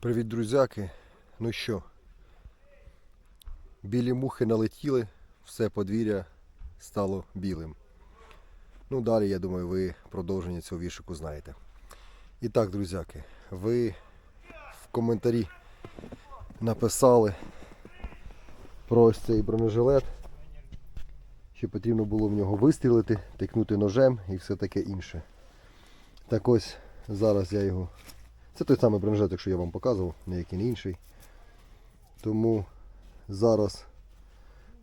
Привіт, друзяки. Ну що, білі мухи налетіли, все подвір'я стало білим. Ну, далі, я думаю, ви продовження цього віршику знаєте. І так, друзяки, ви в коментарі написали про ось цей бронежилет, що потрібно було в нього вистрілити, тикнути ножем і все таке інше. Так ось зараз я його це той самий бронежилет, якщо я вам показував, ніякий не інший. Тому зараз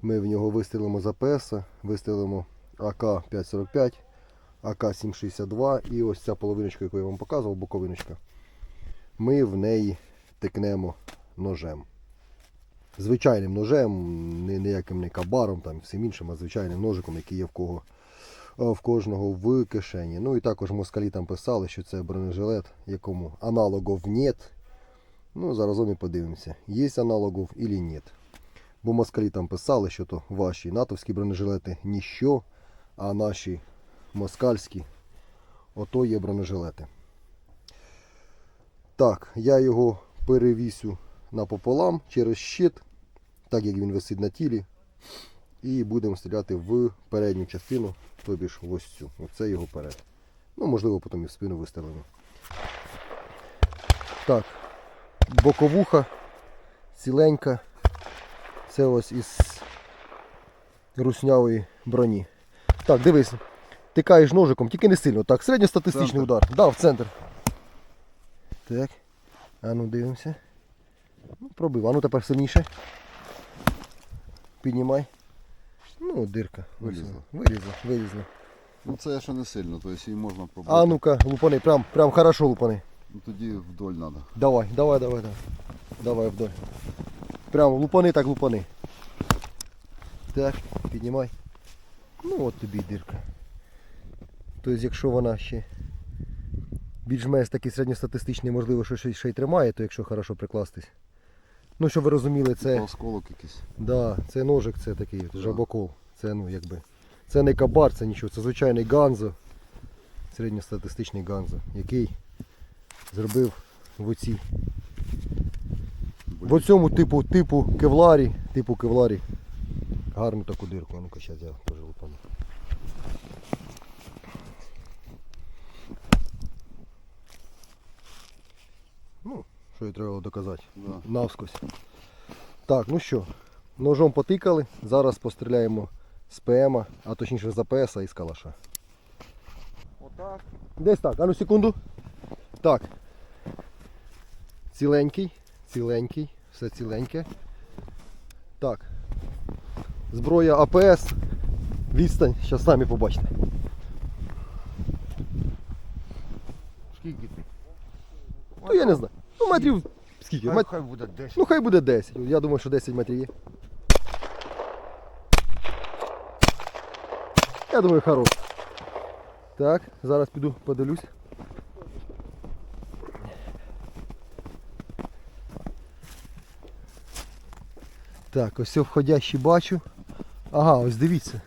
ми в нього вистрілимо з АПС, вистрілимо АК-545, АК-762 і ось ця половиночка, яку я вам показував, боковиночка. Ми в неї тикнемо ножем. Звичайним ножем, ніяким не кабаром, там, всім іншим, а звичайним ножиком, який є в кого в кожного в кишені. Ну і також москалі там писали, що це бронежилет, якому аналогов нет. Ну, заразом і подивимося, є аналогов или нет. Бо москалі там писали, що то ваші натовські бронежилети ніщо, а наші москальські ото є бронежилети. Так, я його перевісю напополам через щит, так як він висить на тілі. І будемо стріляти в передню частину, тобі ж в ось цю. Оце його перед. Ну, можливо, потім і в спину вистрелимо. Так, боковуха ціленька. Це ось із руснявої броні. Так, дивись. Тикаєш ножиком, тільки не сильно. Так, середньостатистичний Центр. удар. Да, в центр. Так. А ну дивимося. Ну, пробив. А ну тепер сильніше. Піднімай. Ну, дирка. Вилізла. Вилізла, вилізла. Ну це ще не сильно, тобто її можна пробувати. А ну-ка, лупани, прям, прям хорошо лупани. Ну, тоді вдоль треба. Давай, давай, давай, давай. Давай вдоль. Прям лупани, так лупани. Так, піднімай. Ну от тобі дирка. Тобто, якщо вона ще більш-менш такий середньостатистичний, можливо, що ще й тримає, то якщо хорошо прикластись. Ну, щоб ви розуміли, це. Осколок якийсь. Да, це ножик, це такий от жабокол. Це ну якби. Це не кабар, це нічого, це звичайний ганзо. Середньостатистичний ганзо, який зробив в оці. В оцьому типу типу кевларі, типу кевларі. Гарну таку дирку. А ну-ка, зараз я що і треба було доказати. Да. Навскось. Так, ну що, ножом потикали, зараз постріляємо з ПМ, а точніше з АПС і з калаша. Отак. Десь так, а ну секунду. Так. Ціленький, ціленький, все ціленьке. Так. Зброя АПС. Відстань, зараз самі побачите. Скільки ти? Ну я не знаю. Ну метрів скільки? Хай, Мет... хай буде 10. Ну хай буде 10. Я думаю, що 10 метрів є. Я думаю, хорош. Так, зараз піду подивлюсь. Так, ось все входящий бачу. Ага, ось дивіться.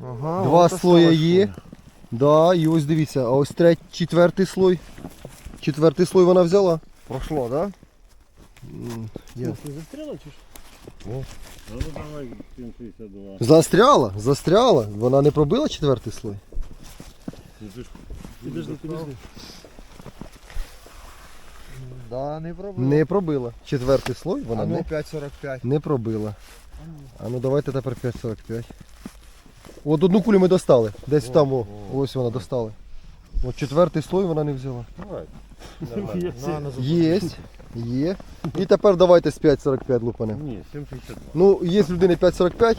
Ага, Два слоя є. слой. Да, і ось дивіться, а ось третій, четвертий слой. Четвертий слой вона взяла. Прошло, да? Я... Застряла чи що? Ну давай 762. Застряла, застряла. Вона не пробила четвертий слой. Ну, ж- Підожди, підожди. Да, не пробив. Не пробила. Четвертий слой вона а ну не, 5,45. не пробила. А ну давайте тепер 5,45. От одну кулю ми достали. Десь О, там, о, о. ось вона достали. От четвертий слой вона не взяла. Давай. Нормально. На, на зуб. Єсть, є. І тепер давайте з 5,45 лупанем. Ні, 752. Ну, є з людини 5,45.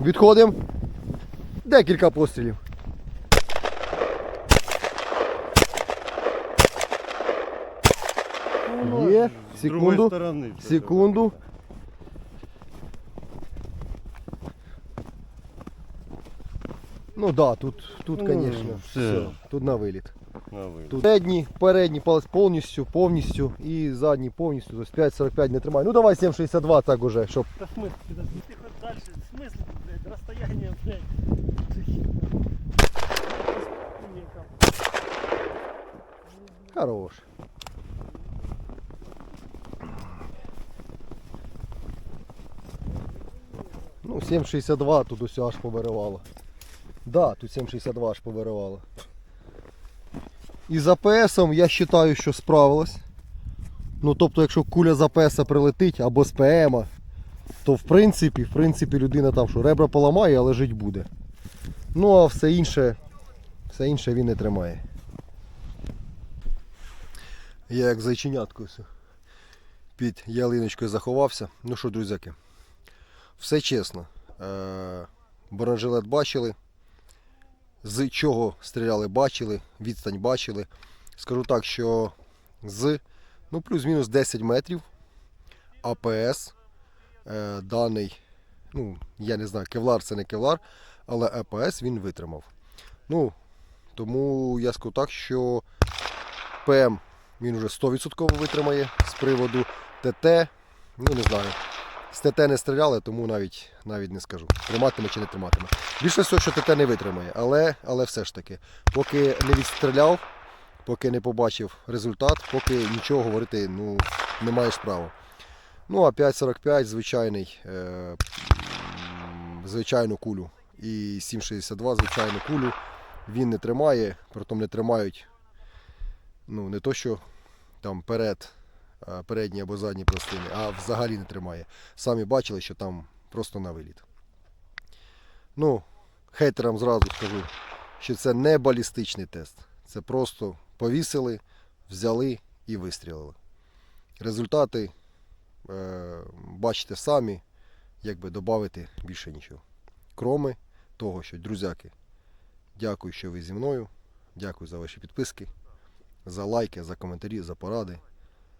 Відходимо. Декілька пострілів. Є. З другої Секунду. сторони. Секунду. Ну да, тут, тут, ну, конечно ну, все. Тут на виліт. На виліт. Тут передній, передній палець повністю, повністю і задній повністю. Тобто 5,45 не тримає. Ну давай 7,62 так уже, щоб. Та смисл, ти хоч далі, смисл, блядь, розстояння, блядь. Хорош. Ну, 7,62 тут усе аж поберевало. Да, тут 7,62 аж повиривало. І з АПСом я вважаю, що справилась. Ну, тобто, якщо куля з АПС прилетить або з ПМ, то в принципі, в принципі, людина там що ребра поламає, але жить буде. Ну, а все інше, все інше він не тримає. Я як зайченятко під ялиночкою заховався. Ну що, друзяки, все чесно. Е, Бронежилет бачили. З чого стріляли, бачили, відстань бачили. Скажу так, що з ну, плюс-мінус 10 метрів АПС е, даний, ну, я не знаю, кевлар це не кевлар, але АПС він витримав. Ну, тому я скажу так, що ПМ він вже 100% витримає з приводу ТТ. Ну, не знаю. З ТТ не стріляли, тому навіть, навіть не скажу. Триматиме чи не триматиме. Більше всього, що ТТ не витримає, але, але все ж таки, поки не відстріляв, поки не побачив результат, поки нічого говорити ну, не маєш права. Ну, а 5.45 звичайний, е, звичайну кулю. І 7.62 звичайну кулю він не тримає, притом не тримають ну, не то, що там перед, передні або задні пластини, а взагалі не тримає. Самі бачили, що там просто на виліт. Ну, хейтерам зразу скажу, що це не балістичний тест. Це просто повісили, взяли і вистрілили. Результати е, бачите самі, якби додати більше нічого. Кроме того, що, друзяки, дякую, що ви зі мною. Дякую за ваші підписки, за лайки, за коментарі, за поради.